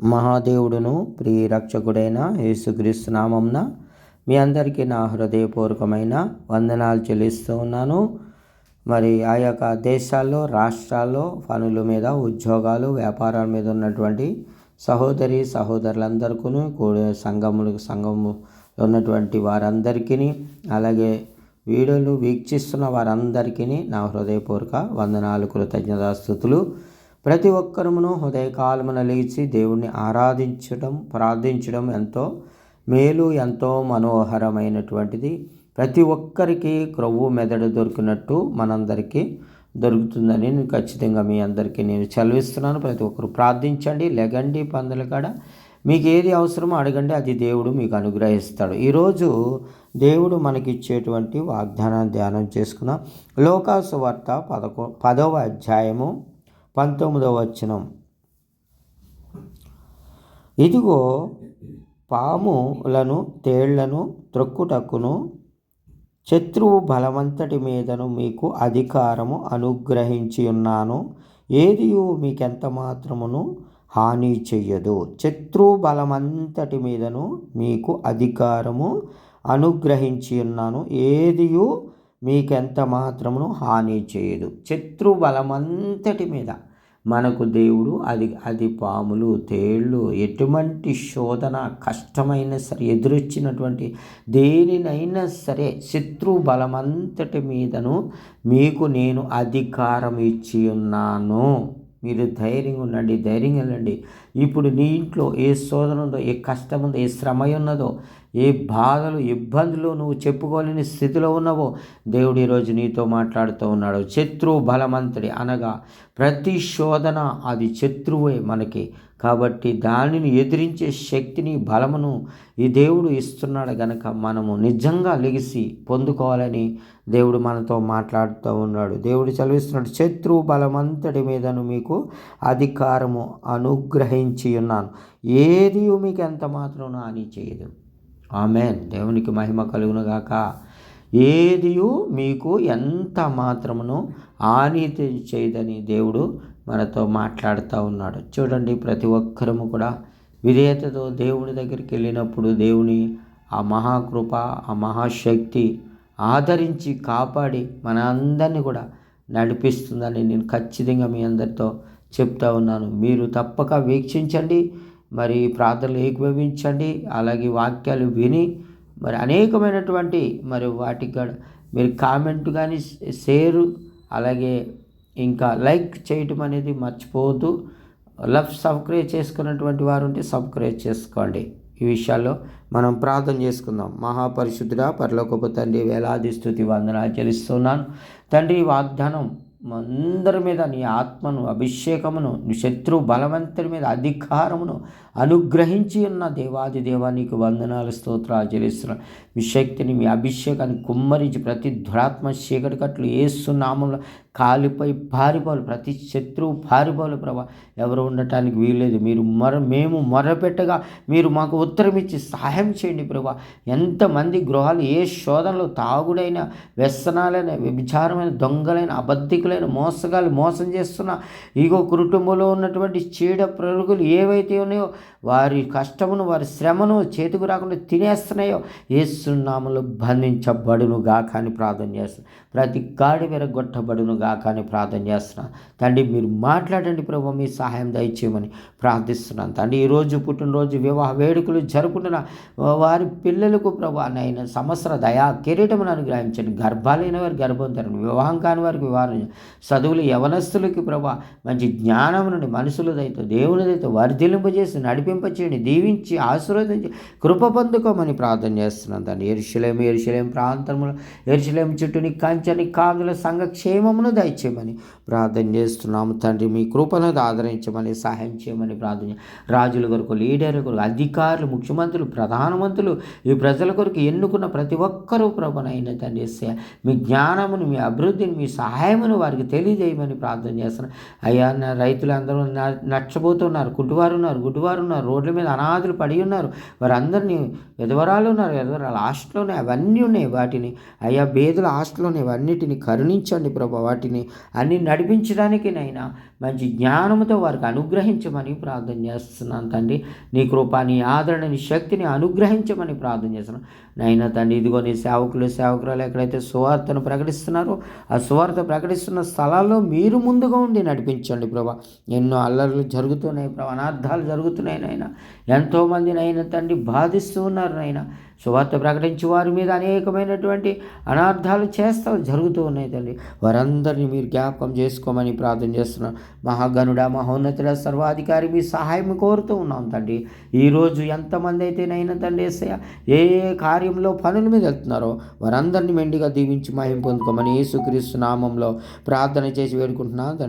మహాదేవుడును ప్రియరక్షకుడైన యేసుక్రీస్తు నామంన మీ అందరికీ నా హృదయపూర్వకమైన వందనాలు చెల్లిస్తూ ఉన్నాను. మరి ఆ యొక్క దేశాల్లో రాష్ట్రాల్లో పనుల మీద ఉద్యోగాలు వ్యాపారాల మీద ఉన్నటువంటి సహోదరి సహోదరులందరికీ కూడా సంఘములు సంఘము ఉన్నటువంటి వారందరికీ అలాగే వీడియోలు వీక్షిస్తున్న వారందరికీ నా హృదయపూర్వక వందనాలు కృతజ్ఞతాస్థుతులు. ప్రతి ఒక్కరమును హృదయకాలమున లేచి దేవుణ్ణి ఆరాధించడం ప్రార్థించడం ఎంతో మేలు ఎంతో మనోహరమైనటువంటిది. ప్రతి ఒక్కరికి క్రొవ్వు మెదడు దొరికినట్టు మనందరికీ దొరుకుతుందని నేను ఖచ్చితంగా మీ అందరికీ నేను చదివిస్తున్నాను ప్రతి ఒక్కరు ప్రార్థించండి లెగండి పందుల కాడ. మీకు ఏది అవసరమో అడగండి అది దేవుడు మీకు అనుగ్రహిస్తాడు. ఈరోజు దేవుడు మనకి ఇచ్చేటువంటి వాగ్దానాన్ని ధ్యానం చేసుకున్నాం లోకాసు వార్త పదకొ పదవ అధ్యాయము పంతొమ్మిదవ వచనం. ఇదిగో పాములను తేళ్ళను త్రొక్కుటక్కును శత్రువు బలమంతటి మీదను మీకు అధికారము అనుగ్రహించి ఉన్నాను. ఏది మీకెంత మాత్రమును హాని చెయ్యదు. శత్రు బలమంతటి మీదను మీకు అధికారము అనుగ్రహించి ఉన్నాను. ఏదియు మీకెంత మాత్రమును హాని చేయదు. శత్రు బలమంతటి మీద మనకు దేవుడు అది అది పాములు తేళ్ళు ఎటువంటి శోధన కష్టమైన సరే ఎదురొచ్చినటువంటి దేనినైనా సరే శత్రు బలమంతటి మీదను మీకు నేను అధికారం ఇచ్చి ఉన్నాను మీరు ధైర్యంగా ఉండండి ధైర్యంగా వెళ్ళండి. ఇప్పుడు నీ ఇంట్లో ఏ శోధన ఉందో ఏ కష్టం ఉందో ఏ శ్రమ ఉన్నదో ఏ బాధలు ఇబ్బందులు నువ్వు చెప్పుకోలేని స్థితిలో ఉన్నావో దేవుడు ఈరోజు నీతో మాట్లాడుతూ ఉన్నాడు. శత్రువు బలమంతుడి అనగా ప్రతి శోధన అది శత్రువే మనకి. కాబట్టి దానిని ఎదిరించే శక్తిని బలమును ఈ దేవుడు ఇస్తున్నాడు గనక మనము నిజంగా లెగిసి పొందుకోవాలని దేవుడు మనతో మాట్లాడుతూ ఉన్నాడు. దేవుడు చదివిస్తున్నాడు శత్రువు బలమంతటి మీదను మీకు అధికారము అనుగ్రహించి ఉన్నాను ఏది మీకు ఎంత మాత్రం హాని చేయదు. ఆమెన్. దేవునికి మహిమ కలుగునుగాక. ఏదియు మీకు ఎంత మాత్రమును హాని చేయదని దేవుడు మనతో మాట్లాడుతూ ఉన్నాడు. చూడండి ప్రతి ఒక్కరము కూడా విధేయతతో దేవుని దగ్గరికి వెళ్ళినప్పుడు దేవుని ఆ మహాకృప ఆ మహాశక్తి ఆదరించి కాపాడి మన అందరినీ కూడా నడిపిస్తుందని నేను ఖచ్చితంగా మీ అందరితో చెప్తా ఉన్నాను. మీరు తప్పక వీక్షించండి మరి ప్రార్థనలు ఏకీభవించండి అలాగే వాక్యాలు విని మరి అనేకమైనటువంటి మరి వాటికి మీరు కామెంట్ కానీ షేరు అలాగే ఇంకా లైక్ చేయటం అనేది మర్చిపోవద్దు. లవ్ సబ్స్క్రైబ్ చేసుకున్నటువంటి వారు ఉంటే సబ్స్క్రైబ్ చేసుకోండి. ఈ విషయాల్లో మనం ప్రార్థన చేసుకుందాం. మహాపరిశుద్ధుడా పరలోకపు తండ్రి వేలాది స్థుతి వందనాలు చెల్లిస్తున్నాను. తండ్రి వాగ్దానం అందరి మీద నీ ఆత్మను అభిషేకమును నీ శత్రు బలవంతుడి మీద అధికారమును అనుగ్రహించి ఉన్న దేవాది దేవానికి వందనాలు స్తోత్రాలు చెల్లిస్తున్నాను మీ శక్తిని మీ అభిషేకాన్ని కుమ్మరించి ప్రతి దురాత్మ చీకటి కట్లు ఏస్తున్నామంలో కాలిపై పారిపోలు ప్రతి శత్రువు పారిపోలు ప్రభా. ఎవరు ఉండటానికి వీల్లేదు. మీరు మొర మేము మొరపెట్టగా మీరు మాకు ఉత్తరం ఇచ్చి సహాయం చేయండి ప్రభా. ఎంతమంది గృహాలు ఏ శోధనలు తాగుడైన వ్యసనాలైన వ్యభిచారమైన దొంగలైన అబద్ధికులైన మోసగాలు మోసం చేస్తున్న ఇగో కుటుంబంలో ఉన్నటువంటి చీడ ప్రరుగులు ఏవైతే ఉన్నాయో వారి కష్టమును వారి శ్రమను చేతికి రాకుండా తినేస్తున్నాయో ఏసునామలు బంధించబడును గాక అని ప్రార్థన చేస్తున్నాను ప్రతి గాడి విరగొట్టబడును గాక అని ప్రార్థన చేస్తున్నాను తండ్రి మీరు మాట్లాడండి ప్రభు మీ సహాయం దయచేయమని ప్రార్థిస్తున్నాను. తండ్రి ఈరోజు పుట్టినరోజు వివాహ వేడుకలు జరుపుకుంటున్న వారి పిల్లలకు ప్రభు నైనా సంవత్సర దయా కిరీటమును అనుగ్రహించండి. గర్భాలైన వారి గర్భం తరండి వివాహం కాని వారికి వివాహం చదువులు యవనస్తులకి ప్రభు మంచి జ్ఞానం నుండి మనుషులదైతే దేవునిదైతే వర్ధిలింపజేసి నడిపింపచేయండి దీవించి ఆశీర్వదించి కృప పొందుకోమని ప్రార్థన చేస్తున్నాను. తండ్రి ఎరుశలేం ఎరుశలేం ప్రాంతంలో ఎరుశలేం చుట్టూని రాజ్యాన్ని కాదుల సంఘ క్షేమమును దయచేయమని ప్రార్థన చేస్తున్నాము. తండ్రి మీ కృపను ఆదరించమని సహాయం చేయమని ప్రార్థన రాజుల కొరకు లీడర్ కొరకు అధికారులు ముఖ్యమంత్రులు ప్రధానమంత్రులు ఈ ప్రజల కొరకు ఎన్నుకున్న ప్రతి ఒక్కరూ ప్రభునైన తండ్రి మీ జ్ఞానమును మీ అభివృద్ధిని మీ సహాయమును వారికి తెలియజేయమని ప్రార్థన చేస్తున్నాను అయ్యా రైతులు అందరూ నచ్చబోతున్నారు గుడ్డువారు ఉన్నారు గుడ్డువారు ఉన్నారు రోడ్ల మీద అనాథులు పడి ఉన్నారు వారందరినీ విధవరాలు ఉన్నారు విధవరాలు హాస్టల్లోనే అవన్నీ ఉన్నాయి వాటిని. అయ్యా బేదుల హాస్టల్లోనే అన్నిటిని కరుణించండి ప్రభా. వాటిని అన్ని నడిపించడానికి నైనా మంచి జ్ఞానంతో వారికి అనుగ్రహించమని ప్రార్థన చేస్తున్నాను తండ్రి. నీ కృప నీ ఆదరణ నీ శక్తిని అనుగ్రహించమని ప్రార్థన చేస్తున్నాను నైనా తండ్రి ఇదిగో నీ సేవకులు సేవకురాలు ఎక్కడైతే సువార్తను ప్రకటిస్తున్నారో ఆ సువార్త ప్రకటిస్తున్న స్థలాల్లో మీరు ముందుగా ఉండి నడిపించండి ప్రభా. ఎన్నో అల్లర్లు జరుగుతున్నాయి ప్రభా అనార్థాలు జరుగుతున్నాయి నాయన ఎంతోమంది నైనా తండ్రి బాధిస్తూ ఉన్నారు నాయన సువార్త ప్రకటించి వారి మీద అనేకమైనటువంటి అనార్థాలు చేస్తా జరుగుతూ ఉన్నాయి తల్లి. వారందరినీ మీరు జ్ఞాపకం చేసుకోమని ప్రార్థన చేస్తున్నాం. మహాగనుడ మహోన్నతుడ సర్వాధికారి మీ సహాయం కోరుతూ ఉన్నాం తండ్రి ఈరోజు ఎంతమంది అయితే నైనా తండ్రి ఏసయ్య ఏ ఏ కార్యంలో పనుల మీద వెళ్తున్నారో వారందరినీ మెండిగా దీవించి మహిం పొందుకోమని యేసుక్రీస్తు నామంలో ప్రార్థన చేసి వేడుకుంటున్నాం తండ్రి